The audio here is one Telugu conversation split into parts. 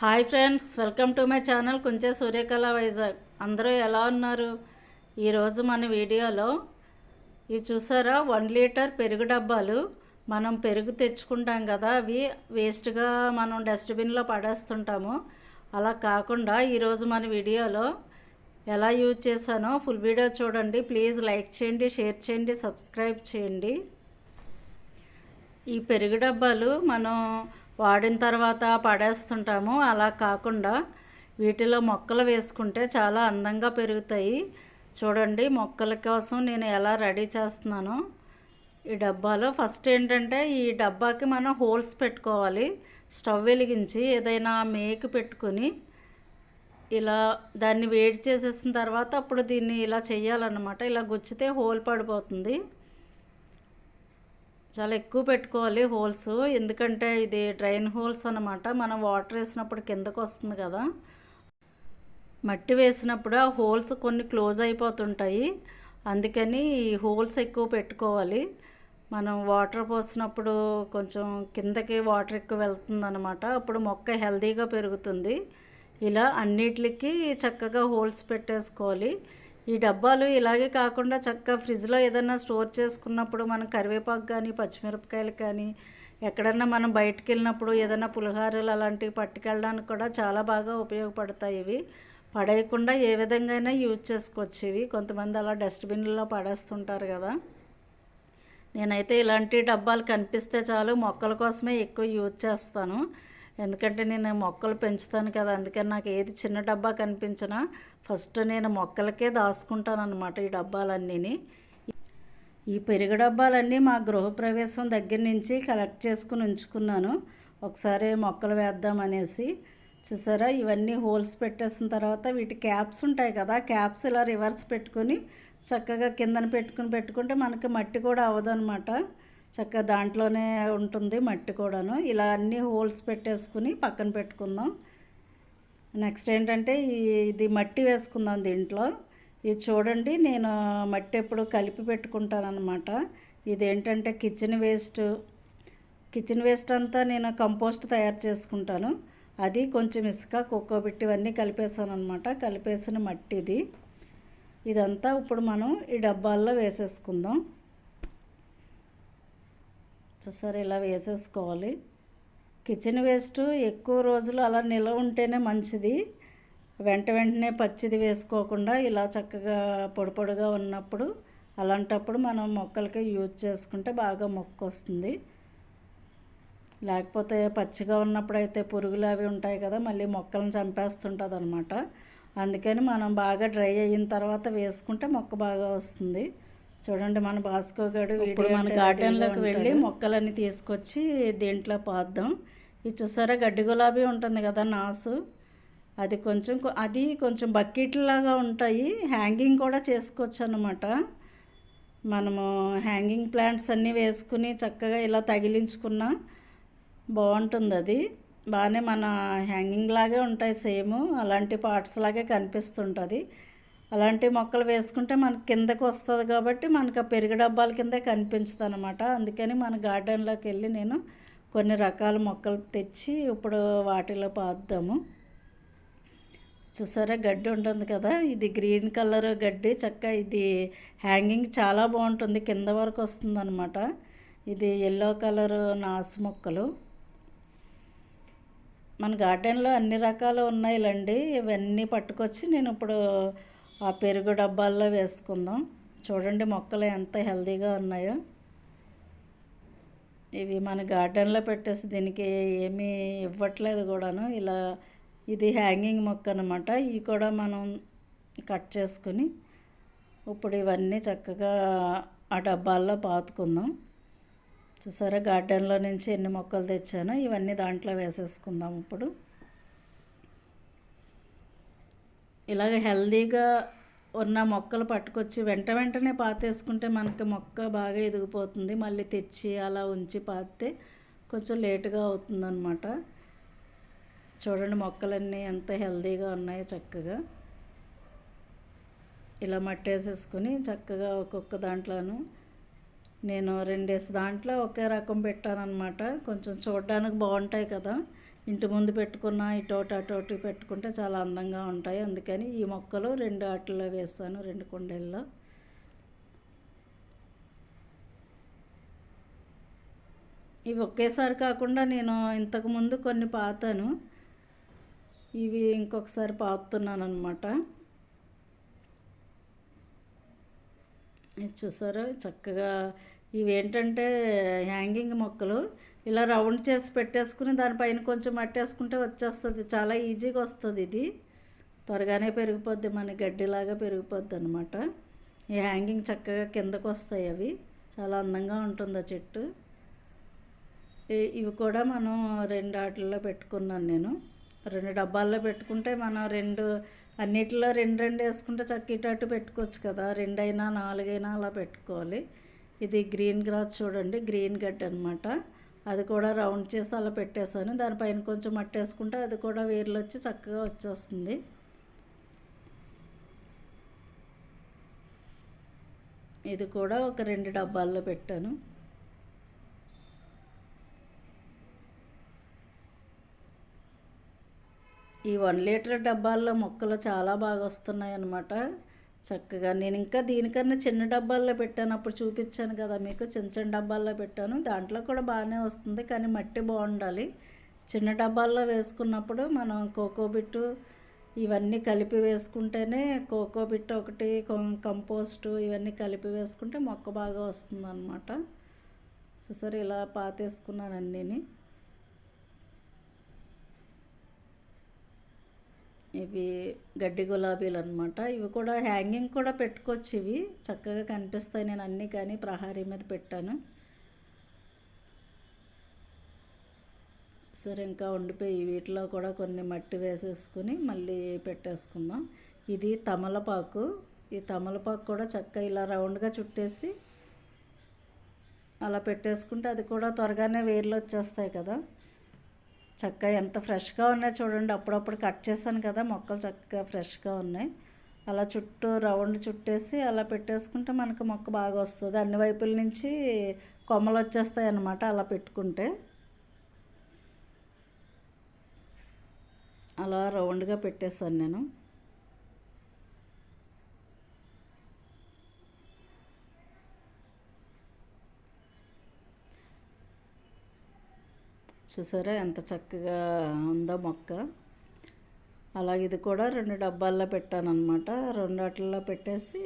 Hi friends welcome to my channel కొంచెం సూర్యకళ వైజాగ్. అందరూ ఎలా ఉన్నారు? ఈరోజు మన వీడియోలో ఇవి చూసారా? వన్ లీటర్ పెరుగు డబ్బాలు. మనం పెరుగు తెచ్చుకుంటాం కదా అవి వేస్ట్గా మనం డస్ట్బిన్లో పడేస్తుంటాము. అలా కాకుండా ఈరోజు మన వీడియోలో ఎలా యూజ్ చేశానో ఫుల్ వీడియో చూడండి. ప్లీజ్ లైక్ చేయండి షేర్ చేయండి సబ్స్క్రైబ్ చేయండి. ఈ పెరుగు డబ్బాలు మనం వాడిన తర్వాత పడేస్తుంటాము. అలా కాకుండా వీటిలో మొక్కలు వేసుకుంటే చాలా అందంగా పెరుగుతాయి. చూడండి మొక్కల కోసం నేను ఎలా రెడీ చేస్తున్నానో. ఈ డబ్బాలో ఫస్ట్ ఏంటంటే ఈ డబ్బాకి మనం హోల్స్ పెట్టుకోవాలి. స్టవ్ వెలిగించి ఏదైనా మేకు పెట్టుకుని ఇలా దాన్ని వేడి చేసేసిన తర్వాత అప్పుడు దీన్ని ఇలా చేయాలన్నమాట. ఇలా గుచ్చితే హోల్ పడిపోతుంది. చాలా ఎక్కువ పెట్టుకోవాలి హోల్స్. ఎందుకంటే ఇది డ్రైన్ హోల్స్ అనమాట మనం వాటర్ వేసినప్పుడు కిందకు వస్తుంది కదా. మట్టి వేసినప్పుడు ఆ హోల్స్ కొన్ని క్లోజ్ అయిపోతుంటాయి. అందుకని ఈ హోల్స్ ఎక్కువ పెట్టుకోవాలి. మనం వాటర్ పోసినప్పుడు కొంచెం కిందకి వాటర్ ఎక్కువ వెళ్తుంది అనమాట అప్పుడు మొక్క హెల్తీగా పెరుగుతుంది. ఇలా అన్నిటికి చక్కగా హోల్స్ పెట్టేసుకోవాలి. ఈ డబ్బాలు ఇలాగే కాకుండా చక్కగా ఫ్రిడ్జ్లో ఏదైనా స్టోర్ చేసుకున్నప్పుడు మనం కరివేపాకు కానీ పచ్చిమిరపకాయలు కానీ ఎక్కడన్నా మనం బయటకు వెళ్ళినప్పుడు ఏదైనా పులిహారలు అలాంటివి పట్టుకెళ్ళడానికి కూడా చాలా బాగా ఉపయోగపడతాయి ఇవి. పడేయకుండా ఏ విధంగా అయినా యూజ్ చేసుకోవచ్చు ఇవి. కొంతమంది అలా డస్ట్బిన్లో పడేస్తుంటారు కదా. నేనైతే ఇలాంటి డబ్బాలు కనిపిస్తే చాలు మొక్కల కోసమే ఎక్కువ యూజ్ చేస్తాను. ఎందుకంటే నేను మొక్కలు పెంచుతాను కదా అందుకని నాకు ఏది చిన్న డబ్బా కనిపించినా ఫస్ట్ నేను మొక్కలకే దాచుకుంటాను ఈ డబ్బాలన్నీని. ఈ పెరుగు డబ్బాలన్నీ మా గృహప్రవేశం దగ్గర నుంచి కలెక్ట్ చేసుకుని ఉంచుకున్నాను. ఒకసారి మొక్కలు వేద్దామనేసి చూసారా? ఇవన్నీ హోల్స్ పెట్టేసిన తర్వాత వీటి క్యాప్స్ ఉంటాయి కదా క్యాప్స్ ఇలా రివర్స్ పెట్టుకొని చక్కగా కిందన పెట్టుకుని పెట్టుకుంటే మనకి మట్టి కూడా అవ్వదనమాట చక్కగా దాంట్లోనే ఉంటుంది మట్టి కూడాను. ఇలా అన్ని హోల్స్ పెట్టేసుకుని పక్కన పెట్టుకుందాం. నెక్స్ట్ ఏంటంటే ఇది మట్టి వేసుకుందాం దీంట్లో. ఇది చూడండి నేను మట్టి ఎప్పుడు కలిపి పెట్టుకుంటానమాట ఇది ఇదేంటంటే కిచెన్ వేస్ట్. కిచెన్ వేస్ట్ అంతా నేను కంపోస్ట్ తయారు చేసుకుంటాను. అది కొంచెం ఇసుక కుక్కబెట్టి ఇవన్నీ కలిపేసాను అనమాట కలిపేసిన మట్టి ఇది. ఇదంతా ఇప్పుడు మనం ఈ డబ్బాల్లో వేసేసుకుందాం. చూసారు ఇలా వేసేసుకోవాలి. కిచెన్ వేస్ట్ ఎక్కువ రోజులు అలా నిల్వ ఉంటేనే మంచిది. వెంట వెంటనే పచ్చిది వేసుకోకుండా ఇలా చక్కగా పొడి పొడిగా ఉన్నప్పుడు అలాంటప్పుడు మనం మొక్కలకి యూజ్ చేసుకుంటే బాగా మొక్క వస్తుంది. లేకపోతే పచ్చిగా ఉన్నప్పుడు అయితే పురుగులు అవి ఉంటాయి కదా మళ్ళీ మొక్కలను చంపేస్తుంటుంది అనమాట అందుకని మనం బాగా డ్రై అయిన తర్వాత వేసుకుంటే మొక్క బాగా వస్తుంది. చూడండి మన భాస్కో గడు ఇప్పుడు మన గార్డెన్లోకి వెళ్ళి మొక్కలన్నీ తీసుకొచ్చి దీంట్లో పాద్దాం. ఇది చూసారా గడ్డి గులాబీ ఉంటుంది కదా నాసు? అది కొంచెం అది కొంచెం బకెట్లాగా ఉంటాయి. హ్యాంగింగ్ కూడా చేసుకోవచ్చు అనమాట మనము హ్యాంగింగ్ ప్లాంట్స్ అన్నీ వేసుకుని చక్కగా ఇలా తగిలించుకున్నా బాగుంటుంది అది. బాగానే మన హ్యాంగింగ్ లాగే ఉంటాయి సేమ్. అలాంటి పార్ట్స్ లాగే కనిపిస్తుంటుంది. అలాంటి మొక్కలు వేసుకుంటే మనకి కిందకు వస్తుంది కాబట్టి మనకు ఆ పెరుగు డబ్బాల కిందే కనిపించదు అనమాట అందుకని మన గార్డెన్లోకి వెళ్ళి నేను కొన్ని రకాల మొక్కలు తెచ్చి ఇప్పుడు వాటిలో పాద్దాము చూసారా గడ్డి ఉంటుంది కదా? ఇది గ్రీన్ కలర్ గడ్డి. చక్క ఇది హ్యాంగింగ్ చాలా బాగుంటుంది. కింద వరకు వస్తుందన్నమాట. ఇది ఎల్లో కలర్ నాసు మొక్కలు. మన గార్డెన్లో అన్ని రకాలు ఉన్నాయిలండి. ఇవన్నీ పట్టుకొచ్చి నేను ఇప్పుడు ఆ పెరుగు డబ్బాల్లో వేసుకుందాం. చూడండి మొక్కలు ఎంత హెల్తీగా ఉన్నాయో. ఇవి మన గార్డెన్లో పెట్టేసి దీనికి ఏమీ ఇవ్వట్లేదు కూడాను. ఇలా ఇది హ్యాంగింగ్ మొక్క అనమాట ఇవి కూడా మనం కట్ చేసుకుని ఇప్పుడు ఇవన్నీ చక్కగా ఆ డబ్బాల్లో పాతుకుందాం. చూసారా గార్డెన్లో నుంచి ఎన్ని మొక్కలు తెచ్చానో ఇవన్నీ దాంట్లో వేసేసుకుందాం ఇప్పుడు. ఇలాగ హెల్దీగా ఉన్న మొక్కలు పట్టుకొచ్చి వెంట వెంటనే పాతేసుకుంటే మనకి మొక్క బాగా ఎదిగిపోతుంది. మళ్ళీ తెచ్చి అలా ఉంచి పాతే కొంచెం లేటుగా అవుతుందన్నమాట. చూడండి మొక్కలన్నీ ఎంత హెల్దీగా ఉన్నాయో చక్కగా. ఇలా మట్టేసేసుకుని చక్కగా ఒక్కొక్క దాంట్లోను నేను రెండేసి దాంట్లో ఒకే రకం పెట్టానమాట కొంచెం చూడడానికి బాగుంటాయి కదా. ఇంటి ముందు పెట్టుకున్న ఇటోటి అటోటి పెట్టుకుంటే చాలా అందంగా ఉంటాయి. అందుకని ఈ మొక్కలు రెండు ఆటల్లో వేస్తాను రెండు కుండీల్లో. ఇవి ఒకేసారి కాకుండా నేను ఇంతకుముందు కొన్ని పాతాను. ఇవి ఇంకొకసారి పాతున్నాను అనమాట ఇది చూసారా? చక్కగా ఇవి ఏంటంటే హ్యాంగింగ్ మొక్కలు. ఇలా రౌండ్ చేసి పెట్టేసుకుని దానిపైన కొంచెం మట్టేసుకుంటే వచ్చేస్తుంది. చాలా ఈజీగా వస్తుంది ఇది. త్వరగానే పెరిగిపోద్ది మన గడ్డిలాగా పెరిగిపోద్ది అనమాట ఈ హ్యాంగింగ్ చక్కగా కిందకు వస్తాయి అవి. చాలా అందంగా ఉంటుంది ఆ చెట్టు. ఇవి కూడా మనం రెండు వాటిల్లో పెట్టుకున్నాను నేను. రెండు డబ్బాల్లో పెట్టుకుంటే మనం రెండు అన్నిటిలో రెండు రెండు వేసుకుంటే చక్కటట్టు పెట్టుకోవచ్చు కదా. రెండైనా నాలుగైనా అలా పెట్టుకోవాలి. ఇది గ్రీన్ గ్రాస్ చూడండి గ్రీన్ గడ్డి అనమాట అది కూడా రౌండ్ చేసి అలా పెట్టేశాను. దానిపైన కొంచెం మట్టి వేసుకుంటే అది కూడా వేర్లు వచ్చి చక్కగా వచ్చేస్తుంది. ఇది కూడా ఒక రెండు డబ్బాల్లో పెట్టాను. ఈ వన్ లీటర్ డబ్బాల్లో మొక్కలు చాలా బాగా వస్తున్నాయి అన్నమాట చక్కగా నేను ఇంకా దీనికన్నా చిన్న డబ్బాల్లో పెట్టాను. అప్పుడు చూపించాను కదా మీకు. చిన్న చిన్న డబ్బాల్లో పెట్టాను. దాంట్లో కూడా బాగానే వస్తుంది కానీ మట్టి బాగుండాలి. చిన్న డబ్బాల్లో వేసుకున్నప్పుడు మనం కోకోబిట్టు ఇవన్నీ కలిపి వేసుకుంటేనే కోకోబిట్ ఒకటి కంపోస్టు ఇవన్నీ కలిపి వేసుకుంటే మొక్క బాగా వస్తుంది అనమాట చూసారు ఇలా పాతేసుకున్నాను అన్నీని. ఇవి గడ్డి గులాబీలు అనమాట ఇవి కూడా హ్యాంగింగ్ కూడా పెట్టుకోవచ్చు ఇవి. చక్కగా కనిపిస్తాయి. నేను అన్నీ కానీ ప్రహారీ మీద పెట్టాను. సరే ఇంకా ఉండిపోయి వీటిలో కూడా కొన్ని మట్టి వేసేసుకుని మళ్ళీ పెట్టేసుకుందాం. ఇది తమలపాకు. ఈ తమలపాకు కూడా చక్కగా ఇలా రౌండ్గా చుట్టేసి అలా పెట్టేసుకుంటే అది కూడా త్వరగానే వేర్లు వచ్చేస్తాయి కదా. చక్కగా ఎంత ఫ్రెష్గా ఉన్నాయి చూడండి. అప్పుడప్పుడు కట్ చేశాను కదా మొక్కలు చక్కగా ఫ్రెష్గా ఉన్నాయి. అలా చుట్టూ రౌండ్ చుట్టేసి అలా పెట్టేసుకుంటే మనకు మొక్క బాగా వస్తుంది. అన్ని వైపుల నుంచి కొమ్మలు వచ్చేస్తాయి అన్నమాట అలా పెట్టుకుంటే. అలా రౌండ్గా పెట్టేశాను నేను. చూసారా? ఎంత చక్కగా ఉందో మొక్క. అలాగే ఇది కూడా రెండు డబ్బాల్లో పెట్టాను అనమాట రెండు వాటిల్లో పెట్టేసి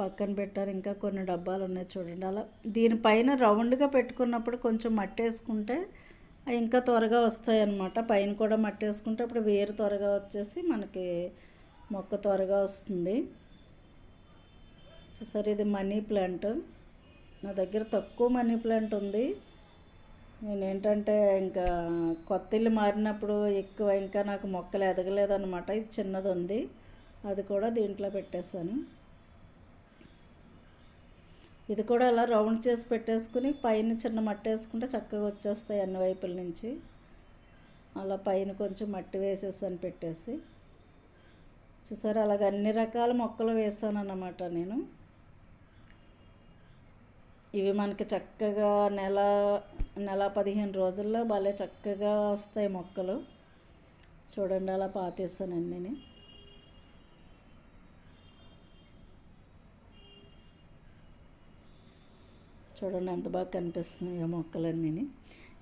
పక్కన పెట్టాను ఇంకా కొన్ని డబ్బాలు ఉన్నాయి చూడండి. అలా దీనిపైన రౌండ్గా పెట్టుకున్నప్పుడు కొంచెం మట్టేసుకుంటే ఇంకా త్వరగా వస్తాయి అన్నమాట పైన కూడా మట్టేసుకుంటే అప్పుడు వేరు త్వరగా వచ్చేసి మనకి మొక్క త్వరగా వస్తుంది. చూసారు? ఇది మనీ ప్లాంట్. నా దగ్గర తక్కువ మనీ ప్లాంట్ ఉంది. నేను ఏంటంటే ఇంకా కొత్త ఇల్లు మారినప్పుడు ఎక్కువ ఇంకా నాకు మొక్కలు ఎదగలేదన్నమాట. ఇది చిన్నది ఉంది అది కూడా దీంట్లో పెట్టేశాను. ఇది కూడా అలా రౌండ్ చేసి పెట్టేసుకుని పైన చిన్న మట్టి వేసుకుంటే చక్కగా వచ్చేస్తాయి అన్ని వైపుల నుంచి. అలా పైన కొంచెం మట్టి వేసేసాను పెట్టేసి. చూసారు? అలాగ అన్ని రకాల మొక్కలు వేసాను అన్నమాట నేను. ఇవి మనకి చక్కగా నెల నెల పదిహేను రోజుల్లో భలే చక్కగా వస్తాయి మొక్కలు. చూడండి అలా పాతేస్తాను అన్నీ చూడండి ఎంత బాగా కనిపిస్తున్నాయో మొక్కలన్నీ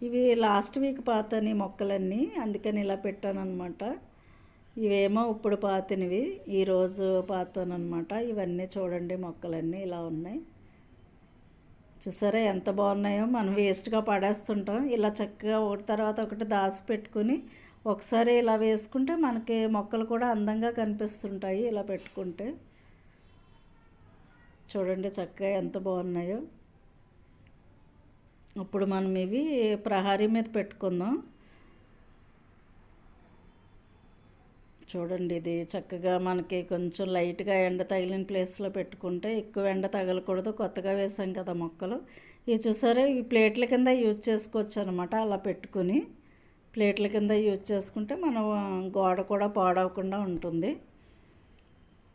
ఇవి లాస్ట్ వీక్ పాతని మొక్కలన్నీ అందుకని ఇలా పెట్టానమాట ఇవేమో ఇప్పుడు పాతినవి ఈరోజు పాతానమాట ఇవన్నీ చూడండి మొక్కలన్నీ ఇలా ఉన్నాయి. చూసారా ఎంత బాగున్నాయో మనం వేస్ట్గా పడేస్తుంటాం. ఇలా చక్కగా ఒకటి తర్వాత ఒకటి దాసి పెట్టుకుని ఒకసారి ఇలా వేసుకుంటే మనకి మొక్కలు కూడా అందంగా కనిపిస్తుంటాయి ఇలా పెట్టుకుంటే. చూడండి చక్కగా ఎంత బాగున్నాయో. ఇప్పుడు మనం ఇవి ప్రహారీ మీద పెట్టుకుందాం. చూడండి ఇది చక్కగా మనకి కొంచెం లైట్గా ఎండ తగిలిన ప్లేస్లో పెట్టుకుంటే ఎక్కువ ఎండ తగలకూడదు కొత్తగా వేసాం కదా మొక్కలు. ఇవి చూసారా? ఇవి ప్లేట్ల కింద యూజ్ చేసుకోవచ్చు అనమాట అలా పెట్టుకుని. ప్లేట్ల కింద యూజ్ చేసుకుంటే మనం గోడ కూడా పాడవకుండా ఉంటుంది.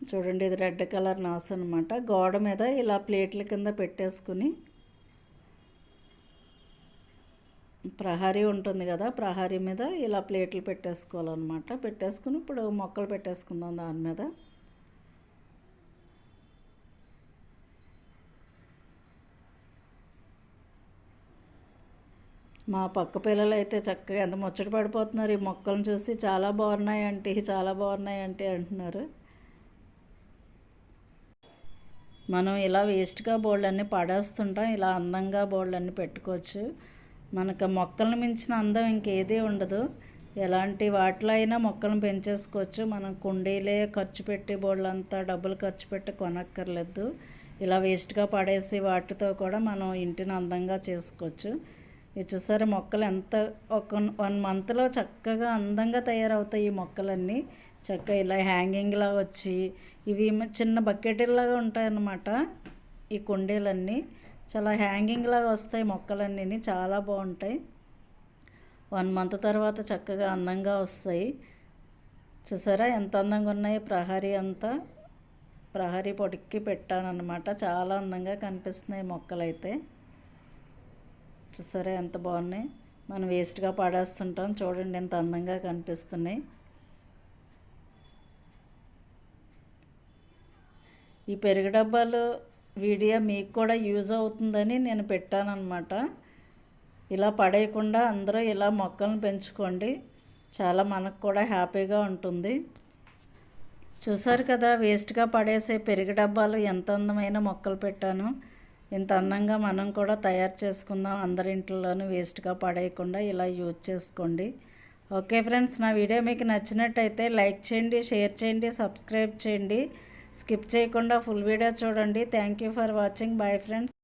చూడండి ఇది రెడ్ కలర్ నాస్ అనమాట గోడ మీద ఇలా ప్లేట్ల కింద పెట్టేసుకుని ప్రహరీ ఉంటుంది కదా ప్రహరీ మీద ఇలా ప్లేట్లు పెట్టేసుకోవాలన్నమాట. పెట్టేసుకుని ఇప్పుడు మొక్కలు పెట్టేసుకుందాం దాని మీద. మా పక్క పిల్లలు అయితే చక్కగా ఎంత ముచ్చట పడిపోతున్నారు ఈ మొక్కలను చూసి చాలా బాగున్నాయి అంటే చాలా బాగున్నాయి అంటే అంటున్నారు. మనం ఇలా వేస్ట్గా బోర్డులన్నీ పడేస్తుంటాం ఇలా అందంగా బోర్డులన్నీ పెట్టుకోవచ్చు. మనకు మొక్కలను మించిన అందం ఇంకేదీ ఉండదు. ఎలాంటి వాటిలో అయినా మొక్కలను పెంచేసుకోవచ్చు. మనం కుండీలే ఖర్చు పెట్టి బోళ్ళంతా డబ్బులు ఖర్చు పెట్టి కొనక్కర్లేదు. ఇలా వేస్ట్గా పడేసి వాటితో కూడా మనం ఇంటిని అందంగా చేసుకోవచ్చు. ఇది చూసారా మొక్కలు ఎంత ఒక వన్ మంత్లో చక్కగా అందంగా తయారవుతాయి ఈ మొక్కలన్నీ. చక్కగా ఇలా హ్యాంగింగ్లా వచ్చి ఇవి చిన్న బకెట్లాగా ఉంటాయన్నమాట ఈ కుండీలన్నీ. చాలా హ్యాంగింగ్ లాగా వస్తాయి మొక్కలన్నీ చాలా బాగుంటాయి. వన్ మంత్ తర్వాత చక్కగా అందంగా వస్తాయి. చూసారా ఎంత అందంగా ఉన్నాయి? ప్రహరీ అంతా. ప్రహరీ పొడిక్కి పెట్టానమాట చాలా అందంగా కనిపిస్తున్నాయి మొక్కలైతే. చూసారా ఎంత బాగున్నాయి? మనం వేస్ట్గా పడేస్తుంటాం. చూడండి ఎంత అందంగా కనిపిస్తున్నాయి. ఈ పెరుగు డబ్బాలు వీడియో మీకు కూడా యూజ్ అవుతుందని నేను పెట్టానమాట ఇలా పడేయకుండా అందరూ ఇలా మొక్కలను పెంచుకోండి. చాలా మనకు కూడా హ్యాపీగా ఉంటుంది. చూసారు కదా వేస్ట్గా పడేసే పెరుగు డబ్బాలు ఎంత అందమైన మొక్కలు పెట్టాను. ఇంత అందంగా మనం కూడా తయారు చేసుకుందాం అందరి ఇంట్లోనూ వేస్ట్గా పడేయకుండా ఇలా యూజ్ చేసుకోండి. ఓకే ఫ్రెండ్స్ నా వీడియో మీకు నచ్చినట్టయితే లైక్ చేయండి షేర్ చేయండి సబ్స్క్రైబ్ చేయండి. స్కిప్ చేయకుండా ఫుల్ వీడియో చూడండి. Thank you for watching bye friends